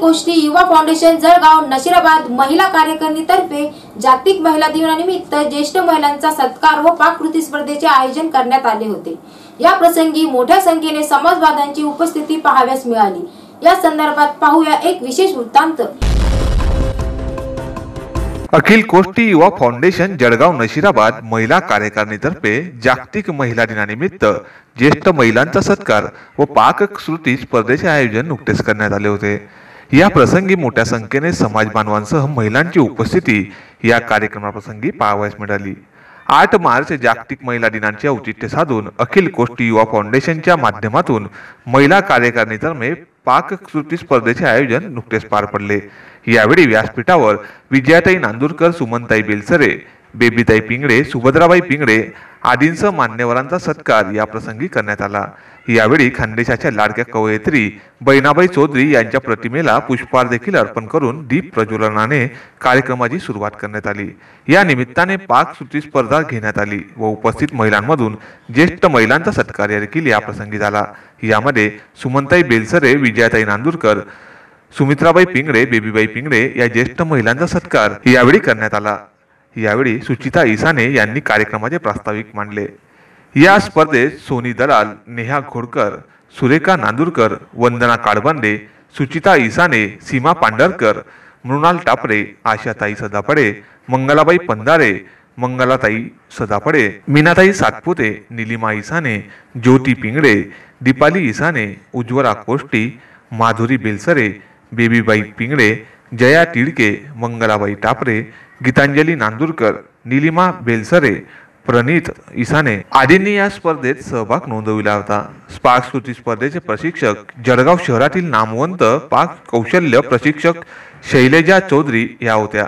अखिल गोष्टी युवा फाउंडेशन जळगाव नशिराबाद महिला कार्यकारिणीतर्फे जागतिक महिला दिनानिमित्त ज्येष्ठ महिलांचा सत्कार व पाककृती स्पर्धेचे आयोजन करण्यात आले होते. या प्रसंगी मोठ्या संख्येने समाजवादांची उपस्थिती पाहाव्यास मिळाली. या संदर्भात पाहूया एक विशेष वृत्तांत. अखिल कोष्टी युवा फाउंडेशन जळगाव नशिराबाद महिला कार्यकारिणीतर्फे जागतिक महिला दिनानिमित्त ज्येष्ठ महिलांचा सत्कार व पाककृती स्पर्धेचे आयोजन नुकतेच करण्यात आले होते. या प्रसंगी मोठ्या संख्येने समाज बांधवांसह महिलांची उपस्थिती या कार्यक्रमाप्रसंगी पाहावयास मिळाली. आठ मार्च जागतिक महिला दिनाचे औचित्य साधून अखिल कोष्टी युवा फाउंडेशनच्या माध्यमातून महिला कार्यकारिणीतर्फे पाककृती स्पर्धेचे आयोजन नुकतेच पार पडले. यावेळी व्यासपीठावर विजयाताई नांदुरकर सुमनताई बेलसरे बेबीताई पिंगडे सुभद्राबाई पिंगडे आदींसह मान्यवरांचा सत्कार या प्रसंगी करण्यात आला. यावेळी खानदेशाच्या लाडक्या कवयित्री बैनाबाई चौधरी यांच्या प्रतिमेला पुष्पहार देखील अर्पण करून दीप प्रज्वलनाने कार्यक्रमाची सुरुवात करण्यात आली. या निमित्ताने पाक सुटी स्पर्धा घेण्यात आली व उपस्थित महिलांमधून ज्येष्ठ महिलांचा सत्कार देखील या प्रसंगी झाला. यामध्ये सुमनताई बेलसरे विजयाताई नांदुरकर सुमित्राबाई पिंगडे बेबीबाई पिंगडे या ज्येष्ठ महिलांचा सत्कार यावेळी करण्यात आला. यावेळी सुचिता इसाने यांनी कार्यक्रमाचे प्रास्ताविक मांडले. या स्पर्धेत सोनी दलाल नेहा घोडकर सुरेखा नांदूरकर वंदना काळबांडे सुचिता इसाने सीमा पांढरकर मृणाल टापरे आशाताई सदापडे मंगलाबाई पंधारे मंगलाताई सदापडे मीनाताई सातपुते निलिमा इसाने ज्योती पिंगडे दीपाली इसाने उज्ज्वला कोष्टी माधुरी बेलसरे बेबीबाई पिंगडे जया तिडके मंगलाबाई टापरे गीतांजली नांदुरकर निलिमा बेलसरे प्रणित इसाने आदींनी या स्पर्धेत सहभाग नोंदविला होता. स्पार्क स्मृती स्पर्धेचे प्रशिक्षक जळगाव शहरातील नामवंत पाक कौशल्य प्रशिक्षक शैलेजा चौधरी या होत्या.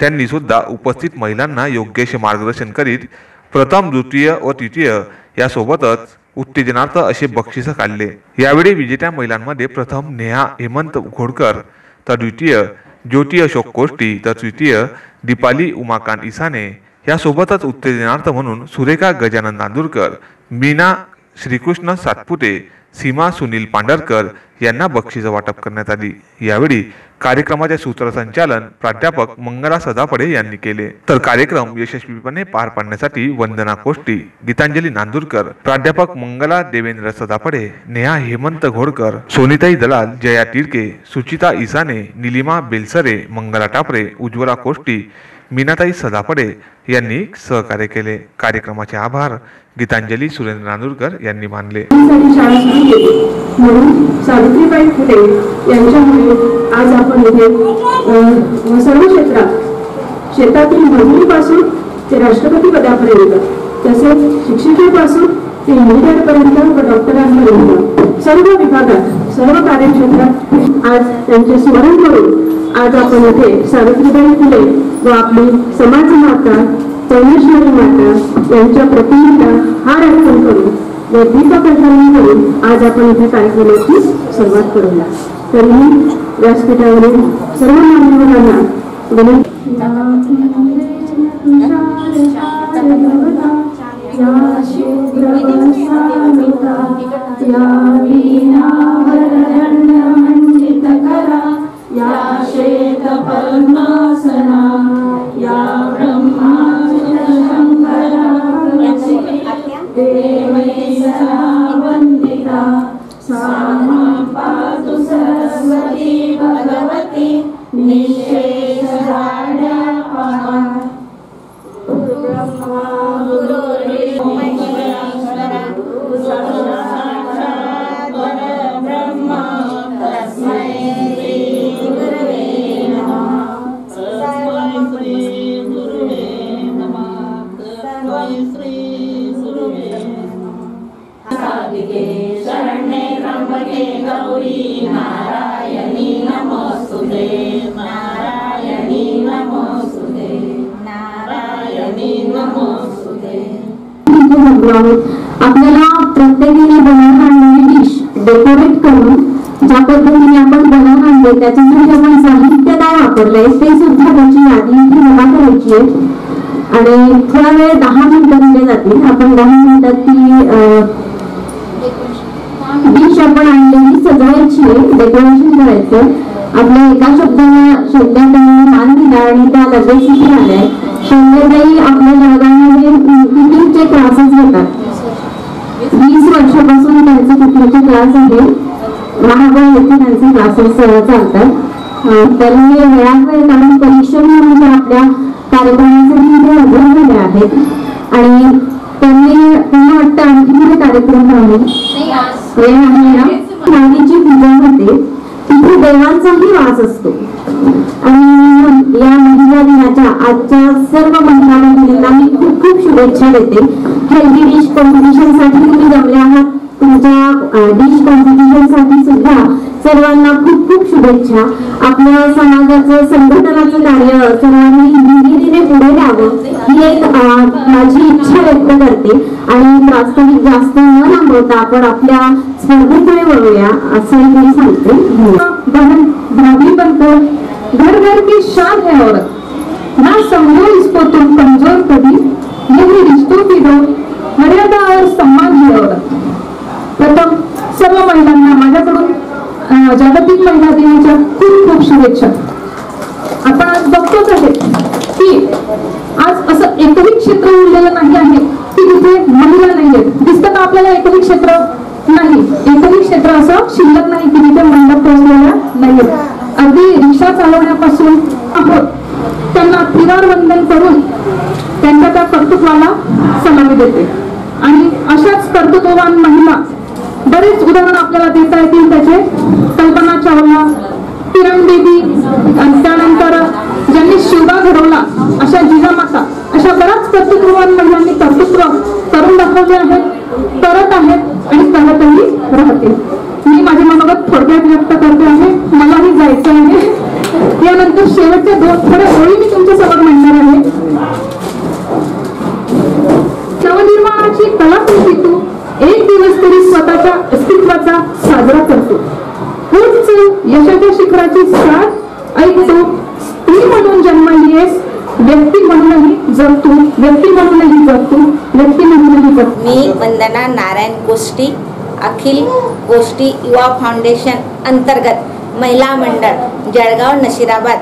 त्यांनी सुद्धा उपस्थित महिलांना योग्यशे मार्गदर्शन करीत प्रथम द्वितीय व तृतीय यासोबतच उत्तेजनार्थ असे बक्षिसं काढले. यावेळी विजेत्या महिलांमध्ये प्रथम नेहा हेमंत घोडकर तर द्वितीय ज्योती अशोक कोष्टी तर तृतीय दीपाली उमाकांत इसाने यासोबतच उत्तेजनार्थ म्हणून सुरेखा गजानन नांदुरकर मीना श्रीकृष्ण सातपुते सीमा सुनील पांढरकर यांना बक्षीस वाटप करण्यात आली. यावेळी कार्यक्रमाचे सूत्रसंचालन प्राध्यापक मंगला सदापडे यांनी केले. तर कार्यक्रम यशस्वीपणे पार पाडण्यासाठी वंदना कोष्टी गीतांजली नांदुरकर प्राध्यापक मंगला देवेंद्र सदापडे नेहा हेमंत घोडकर सोनिताई दलाल जया तिरके सुचिता इसाने निलिमा बेलसरे मंगला टापरे उज्ज्वला कोष्टी मीनाताई सदापडे यांनी सहकार्य केले. कार्यक्रमाचे आभार गीतांजली सुरेंद्र नांदुरकर यांनी मानले. शाळा सुरू केली. म्हणून सावित्रीबाई फुले यांच्यामुळे आज आपण इथे सर्व क्षेत्रात शेतातील मजुरीपासून ते राष्ट्रपती पदापर्यंत तसेच शिक्षिकेपासून ते इंजिनियरपर्यंत व डॉक्टरांपर्यंत सर्व विभागात सर्व कार्यक्षेत्रात आज त्यांचे स्मरण करून आज आपण इथे सावित्रीबाई फुले व आपली समाजमाता परमेश्वरी माता यांच्या प्रतिमेला हार अर्पण करून व दीपप्रज्वलन करून आज आपण इथे कार्यक्रमाची सुरुवात करूया. तर मी व्यासपीठावरील सर्व मान्यवरांना या देवै सदा वन्दिता सा मां पातु सरस्वती भगवती निःशेषजाड्यापहा आलेलो आहोत आपल्याला प्रत्येकीने बनवून आणलेली डिश डेकोरेट करून ज्या पद्धतीने आपण बनवून आणले त्याच्यासाठी म्हणजे आपण साहित्य काय वापरलंय ते सुद्धा त्याची यादी इथे जमा करायची आहे. आणि थोडा वेळ दहा मिनिटं दिले जातील. आपण दहा मिनिटात ती डिश आपण आणलेली सजवायची आहे डेकोरेशन करायचं आपल्या एका शब्दाने शब्दांनी मान दिला आणि त्या लगेच आल्या. शंभरताई आपल्या जगामध्ये कुकिंगचे क्लासेस घेतात. वीस वर्षापासून त्यांचे कुकिंगचे क्लास आहे. महाबळ येथे त्यांचे क्लासेस चालतात. त्यांनी वेळात वेळ काढून परिश्रम म्हणून ते आपल्या कार्यक्रमासाठी इथे हजर झाले आहेत. आणि त्यांनी मला वाटतं आणखी कार्यक्रम आहे वेळ आहे ना पूजा होते. तिथे देवांचाही वास असतो. आणि या महिला दिनाच्या आजच्या सर्व महिला भगिनींना मी खूप खूप शुभेच्छा देते. हेल्दी डिश कॉम्पिटिशनसाठी तुम्ही जमले आहात. तुमच्या डिश कॉम्पिटिशनसाठी सुद्धा सर्वांना खूप खूप शुभेच्छा. आपल्या समाजाचं संघटनाचं कार्य सर्वांनी हिरिरीने पुढे न्यावं ही एक माझी इच्छा व्यक्त करते. आणि वास्तविक जास्त न लांबवता आपण आपल्या स्पर्धेकडे वळूया असं मी सांगते. बहन भाभी बनकर घर घर की शान है औरत। ना समझो इसको तुम कमजोर कभी यही रिश्तों की दो मर्यादा और सम्मान ही औरत। प्रथम सर्व महिलांना माझ्याकडून जागतिक महिला दिनाच्या खूप खूप शुभेच्छा। आपण आज बघतोच आहे की आज असं एकही क्षेत्र उरलेलं नाही आहे की तिथे महिला नाही आहेत. दिसतं का आपल्याला एकही क्षेत्र नाही? एकही क्षेत्र असं शिल्लक नाही की तिथे महिला पोहोचलेल्या नाहीयेत अगदी रिक्षा चालवण्यापासून आहोत त्यांना तिरार वंदन करून त्यांच्या त्या कर्तृत्वाला सलामी देते. आणि अशाच कर्तृत्ववान महिला बरेच उदाहरण आपल्याला देता येतील त्याचे. कल्पना चावला किरण बेबी आणि त्यानंतर ज्यांनी शिवबा घडवला यशाच्या शिखराची साथ ऐकतो स्त्री म्हणून जन्मलीयस व्यक्ती म्हणूनही जगतो व्यक्ती म्हणूनही जगतो व्यक्ती म्हणूनही जगतो मी वंदना नारायण गोष्टी अखिल गोष्टी युवा फाउंडेशन अंतर्गत महिला मंडळ जळगाव नशिराबाद.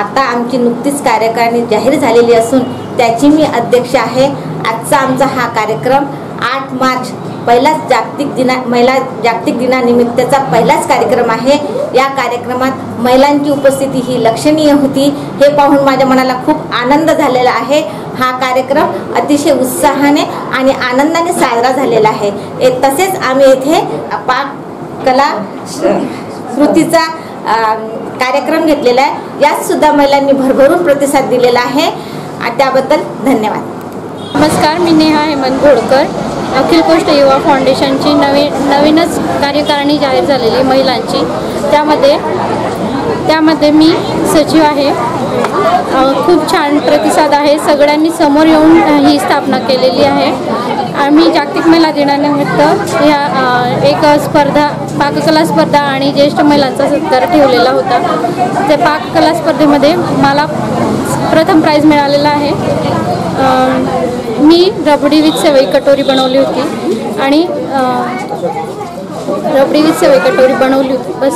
आता आमची नुकतीच कार्यकारिणी जाहीर झालेली असून त्याची मी अध्यक्ष आहे. आजचा आमचा हा कार्यक्रम आठ मार्च पहिलाच जागतिक दिना महिला जागतिक दिनानिमित्तचा पहिलाच कार्यक्रम आहे. या कार्यक्रमात महिलांची उपस्थिती ही लक्षणीय होती. हे पाहून माझ्या मनाला खूप आनंद झालेला आहे. हा कार्यक्रम अतिशय उत्साहाने आणि आनंदाने साजरा झालेला आहे. ए तसेच आम्ही येथे पाक कला कृतीचा कार्यक्रम घेतलेला आहे. यात सुद्धा महिलांनी भरभरून प्रतिसाद दिलेला आहे. त्याबद्दल धन्यवाद. नमस्कार मी नेहा हेमंत घोडकर. अखिल कोष्ट युवा फाउंडेशनची नवीन नवीनच कार्यकारिणी जाहीर झालेली महिलांची. त्यामध्ये त्यामध्ये मी सचिव आहे. खूप छान प्रतिसाद आहे. सगळ्यांनी समोर येऊन ही स्थापना केलेली आहे. आम्ही जागतिक महिला दिनानिमित्त ह्या एक स्पर्धा पाककला स्पर्धा आणि ज्येष्ठ महिलांचा सत्कार ठेवलेला होता. ते पाककला स्पर्धेमध्ये मला प्रथम प्राईज मिळालेला आहे. मी रबडी विथ सेवई कटोरी बनवली होती आणि रबडी विथ सेवई कटोरी बनवली होती. बस.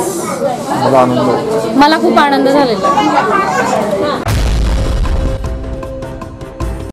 मला खूप आनंद झालेला.